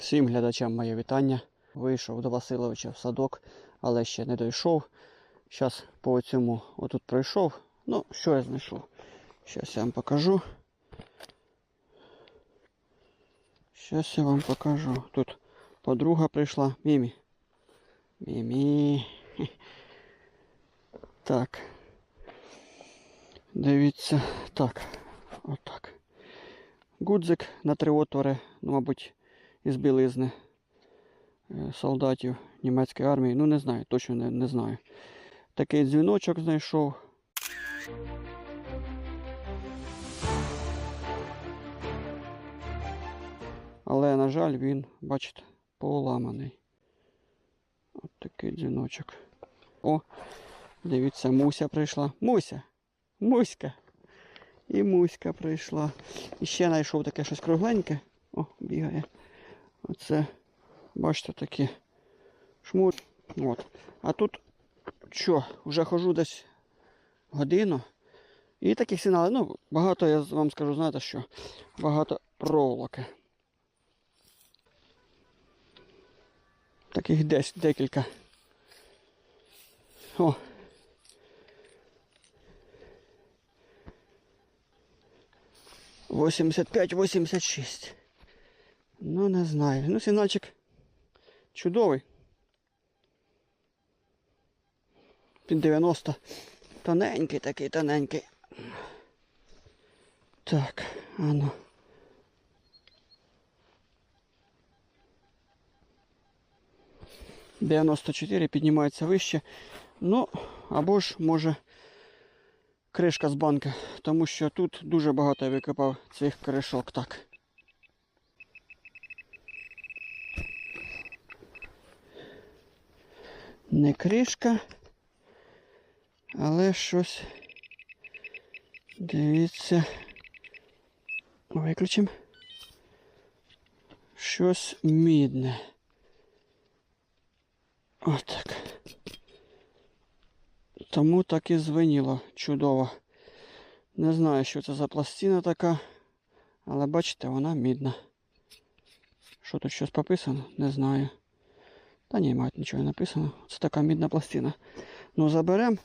Всім глядачам моє вітання. Вийшов до Васильовича в садок, але ще не дійшов. Зараз по цьому отут пройшов. Ну, що я знайшов? Зараз я вам покажу. Зараз я вам покажу. Тут подруга прийшла. Мімі. Мімі. Так. Дивіться. Так. Отак. Гудзик на три отвори, ну, мабуть, із білизни е, солдатів німецької армії. Ну, не знаю, точно не, не знаю. Такий дзвіночок знайшов. Але, на жаль, він, бачите, поламаний. От такий дзвіночок. О, дивіться, Муся прийшла. Муся! Муська! І Муська прийшла. І ще знайшов таке щось кругленьке. О, бігає. Оце, бачите, такі шмур. От. А тут що, вже хожу десь годину. І таких сигналів, ну, багато, я вам скажу, знаєте що, багато проволоки. Таких десь декілька. О. Восемьдесят п'ять, восемьдесят шість. Ну, не знаю. Ну, сигнальчик чудовий. Під 90. Тоненький такий, тоненький. Так, а ну. Дев'яносто піднімається вище. Ну, або ж може кришка з банки, тому що тут дуже багато я викопав цих кришок. Так. Не кришка, але щось. Дивіться. Виключимо. Щось мідне. Отак. Тому так і звеніло чудово. Не знаю, що це за пластина така, але бачите, вона мідна. Що тут щось пописано? Не знаю. Та ні, мать нічого не написано. Це така мідна пластина. Ну заберемо,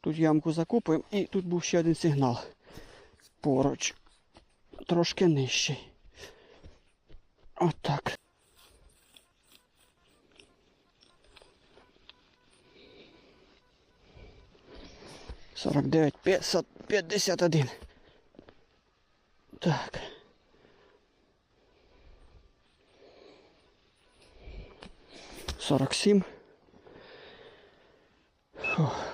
тут ямку закупимо і тут був ще один сигнал. Поруч. Трошки нижчий. Отак. Сорок дев'ять, п'ятдесят один. Так. Сорок сім. Фух.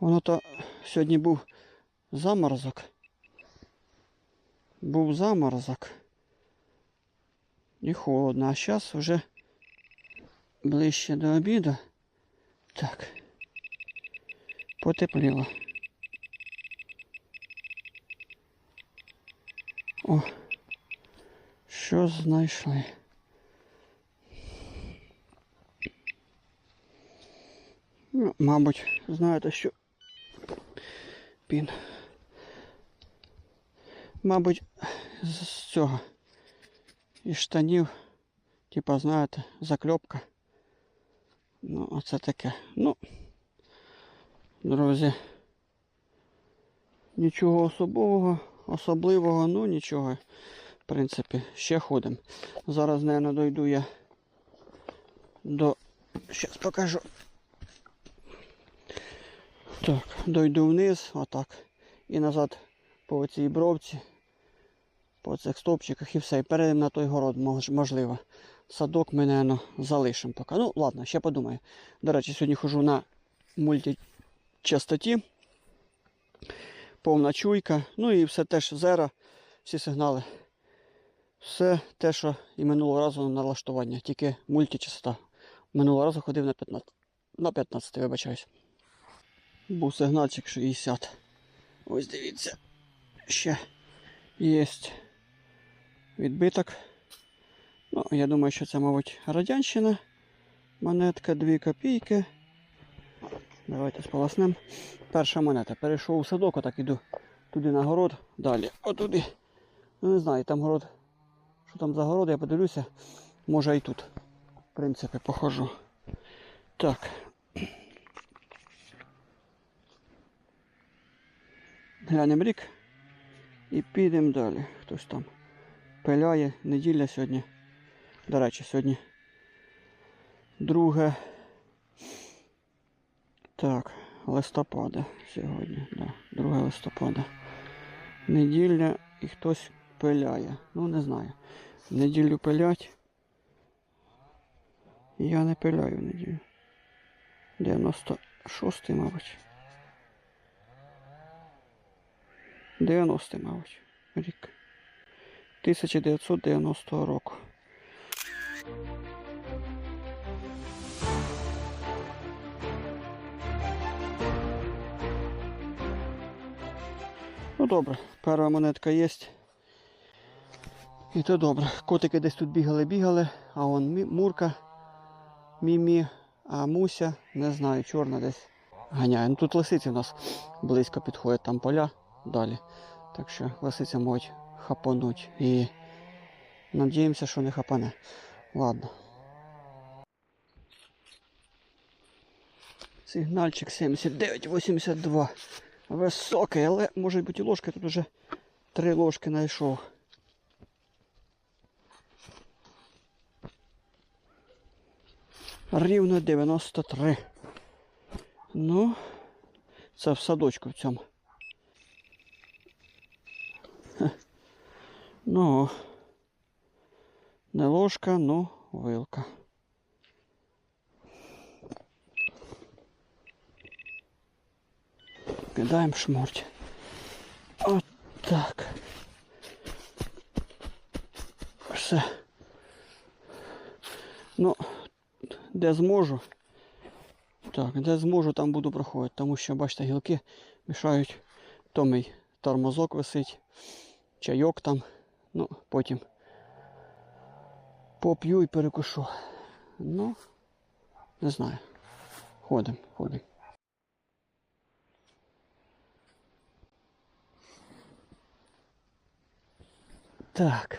Воно то сьогодні був заморозок. Був заморозок. І холодно, а зараз вже ближче до обіду. Так. Потепліло. О, що знайшли? Ну, мабуть, знаєте, що пін. Мабуть, з цього із штанів, типа, знаєте, закльопка. Ну, оце таке. Ну, друзі, нічого особового, особливого, ну нічого. В принципі, ще ходимо. Зараз, мабуть, дойду я до. Зараз покажу. Так, дойду вниз, отак. І назад по цій бровці, по цих стовпчиках і все. І перейдемо на той город, можливо. Садок ми, наверно, залишимо поки. Ну, ладно, ще подумаю. До речі, сьогодні хожу на мультичастоті. Повна чуйка. Ну і все теж зера, всі сигнали. Все те, що і минулого разу на налаштування, тільки мультичастота. Минулого разу ходив на 15. На 15, вибачаюсь. Був сигнальчик 60. Ось дивіться. Ще є відбиток. Ну, я думаю, що це, мабуть, радянщина. Монетка 2 копійки. Давайте сполоснемо. Перша монета. Перейшов у садок, отак іду туди на город, далі. Отуди. Ну не знаю, там город що там за городи, я подивлюся. Може і тут. В принципі, похожу. Так. Глянемо рік. І підемо далі. Хтось там пиляє. Неділя сьогодні. До речі, сьогодні. Друге. Так, листопада сьогодні. Да, 2 листопада. Неділя і хтось пиляє. Ну не знаю. Неділю пилять. Я не пиляю неділю. 96-й, мабуть. 90-й, мабуть, рік. 1990 року. Ну добре, перша монетка є. І то добре. Котики десь тут бігали, бігали, а Мі- Мурка, Мімі, а Муся, не знаю, чорна десь ганяє. Ну тут лисиці в нас близько підходять, там поля далі. Так що лисиця можуть хапануть. І надіємося, що не хапане. Ладно. Сигнальчик 7982. Високий, але може бути і ложка. Тут уже три ложки знайшов. Рівно 93. Ну, це в садочку в цьому. Ну, не ложка, ну вилка. Кидаємо шморть. От так. Все. Ну, де зможу. Так, де зможу, там буду проходити, тому що, бачите, гілки мішають. То мій тормозок висить, чайок там. Ну, потім поп'ю і перекушу. Ну, не знаю. Ходимо, ходимо. Так.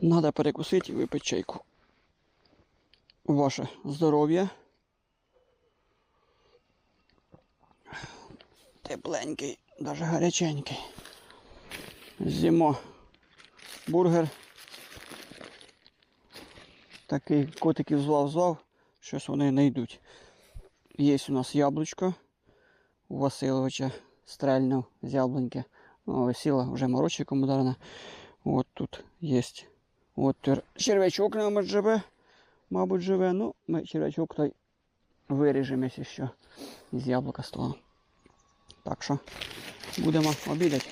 Надо перекусити і випити чайку. Ваше здоров'я. Тепленький, навіть гаряченький. Зимо. Бургер. Такий котиків звав-звав, щось вони не йдуть. Є у нас яблучко. У Васильовича стрельнув з яблуньки. Ну, сіла вже морочиком ударена. От тут є. От черв'ячок нам живе. Мабуть, живе. Ну, ми черв'ячок той виріжемо, що, з яблука того. Так що будемо обідати.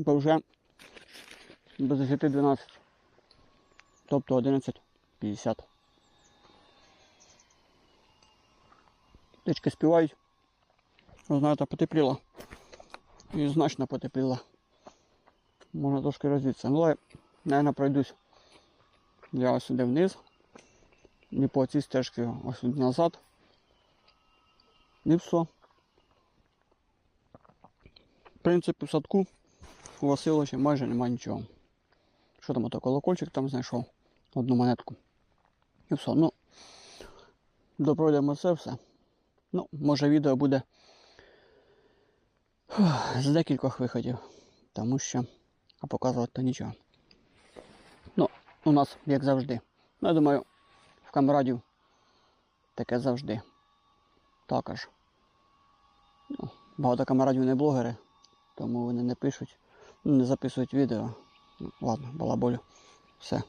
Бо вже без 10-12. Тобто 11.50. Птички співають. Знаєте, потепліло. І значно потепліло. Можна трошки розвитися. Ну, але, мабуть, пройдусь. Я ось сюди вниз. І по цій стежці ось сюди назад. І все. В принципі, в садку у Василовича майже немає нічого. Що там ото колокольчик там знайшов? Одну монетку. І все. Ну, допройдемо це все. Ну, може відео буде з декількох виходів, тому що а показувати нічого. Ну, у нас, як завжди. Ну, я думаю, в камрадів таке завжди. Також. Ну, багато камрадів не блогери, тому вони не пишуть, не записують відео. Ну, ладно, балаболю. Все.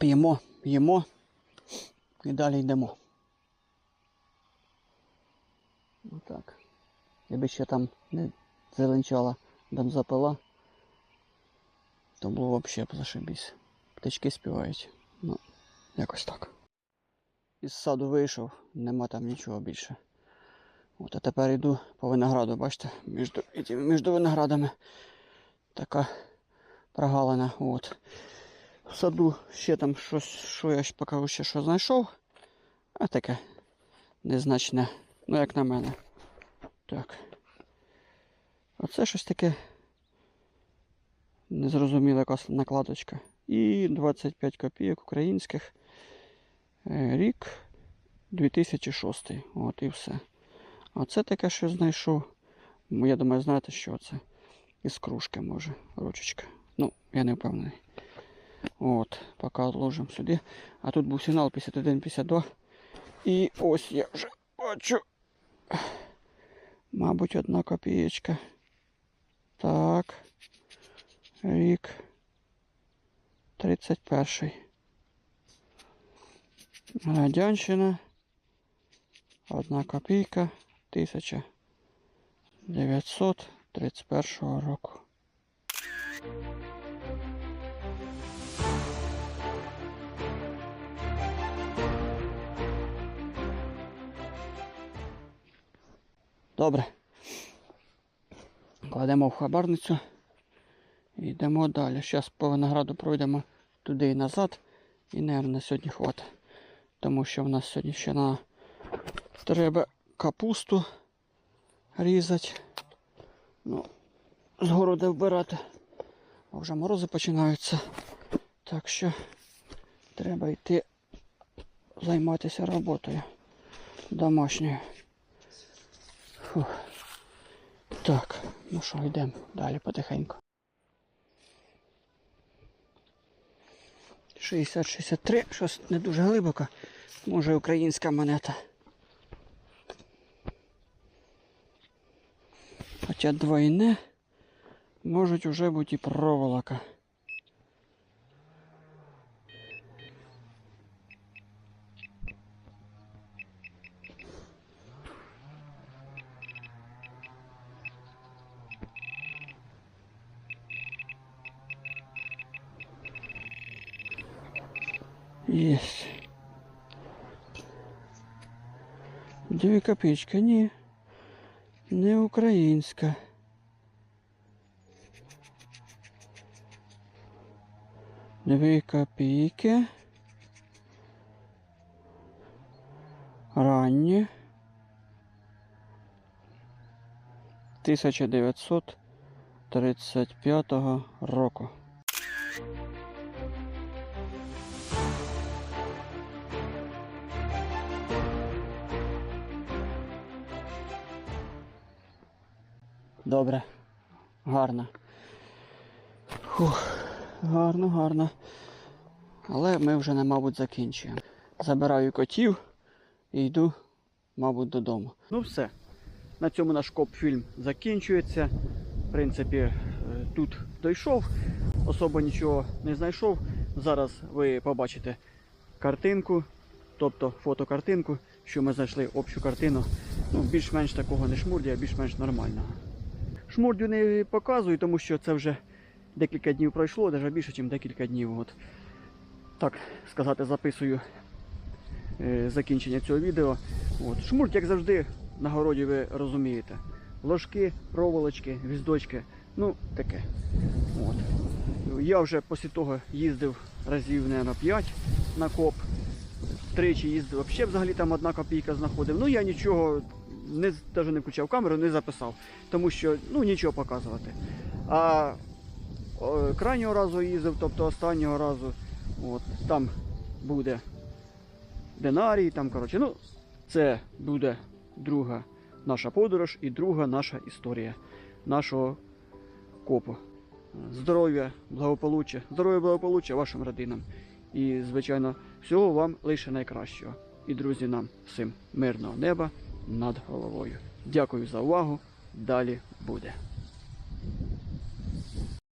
П'ємо, їмо і далі йдемо. Отак. Якби ще там не зеленчала бензопила, то було взагалі зашибісь. Птички співають. Ну, якось так. Із саду вийшов, нема там нічого більше. От, а тепер йду по винограду, бачите, між, між виноградами така прогалина. От. В саду ще там щось, що я покажу ще що знайшов. А таке незначне Ну, як на мене. Так. Оце щось таке. Незрозуміла накладочка. І 25 копійок українських. Е, Рік 2006. От і все. А це таке, що знайшов. Ну, Я думаю, знаєте, що це? Із кружки може, ручечка. Ну, я не впевнений. От, поки відложимо сюди. А тут був сигнал 51-52. І ось я вже бачу. Мабуть, одна копієчка. Так. Рік. 31. Радянщина. Одна копійка. 1931 року. Добре. Кладемо в хабарницю і йдемо далі. Зараз по винограду пройдемо туди і назад. І, мабуть, на сьогодні хватить. Тому що в нас сьогодні ще на... треба капусту різати. Ну, з города вбирати. А вже морози починаються. Так що треба йти займатися роботою домашньою. Фух. Так, ну що, йдемо далі потихеньку. 60-63, щось не дуже глибоко. Може українська монета. Хоча двойне можуть вже бути і проволока. Есть. Дві копійки, ні. Не українська. Дві копійки. Ранні. 1935 року. Добре. Гарно. Фух, гарно, гарно. Але ми вже, не, мабуть, закінчуємо. Забираю котів і йду, мабуть, додому. Ну все. На цьому наш коп-фільм закінчується. В принципі, е, тут дійшов, особо нічого не знайшов. Зараз ви побачите картинку, тобто фотокартинку, що ми знайшли общу картину. Ну, більш-менш такого не шмурдя, більш-менш нормального. Шмурдю не показую, тому що це вже декілька днів пройшло, навіть більше, ніж декілька днів. От. Так сказати, записую е, закінчення цього відео. От. Шмурдь, як завжди, на городі ви розумієте. Ложки, проволочки, гвіздочки. Ну, таке. От. Я вже після того їздив разів, мабуть, 5 на коп. Тричі їздив, взагалі взагалі там одна копійка знаходив. Ну я нічого не, навіть не включав камеру, не записав, тому що ну, нічого показувати. А о, крайнього разу їздив, тобто останнього разу, от, там буде динарій, там, коротше, ну, це буде друга наша подорож і друга наша історія нашого копу. Здоров'я, благополуччя, здоров'я, благополуччя вашим родинам. І, звичайно, всього вам лише найкращого. І, друзі, нам всім мирного неба над головою. Дякую за увагу. Далі буде.